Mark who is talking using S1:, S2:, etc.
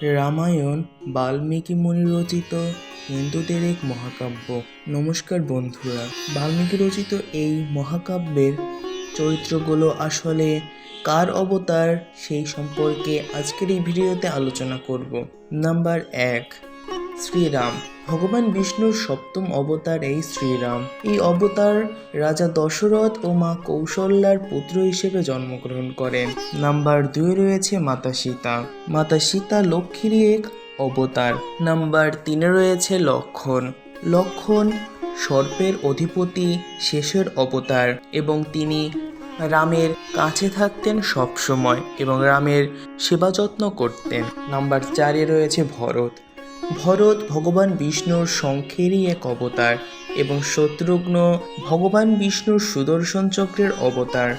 S1: রামায়ণ, বাল্মীকি মুনি রচিত, হিন্দুদের এক মহাকাব্য। নমস্কার বন্ধুরা, বাল্মীকি রচিত এই মহাকাব্যের চরিত্রগুলো আসলে কার অবতার সেই সম্পর্কে আজকের এই ভিডিওতে আলোচনা করব। নাম্বার এক শ্রীরাম। ভগবান বিষ্ণুর সপ্তম অবতার এই শ্রীরাম। এই অবতার রাজা দশরথ ও মা কৌশল্যার পুত্র হিসেবে জন্মগ্রহণ করেন। নাম্বার দুই রয়েছে মাতা সীতা। মাতা সীতা লক্ষ্মীর এক অবতার। নাম্বার তিনে রয়েছে লক্ষণ। লক্ষণ সর্পের অধিপতি শেষের অবতার এবং তিনি রামের কাছে থাকতেন সবসময় এবং রামের সেবা যত্ন করতেন। নাম্বার চারে রয়েছে ভরত। ভরত ভগবান বিষ্ণুর শঙ্খেরই এক অবতার এবং শত্রুঘ্ন ভগবান বিষ্ণুর সুদর্শন চক্রের অবতার।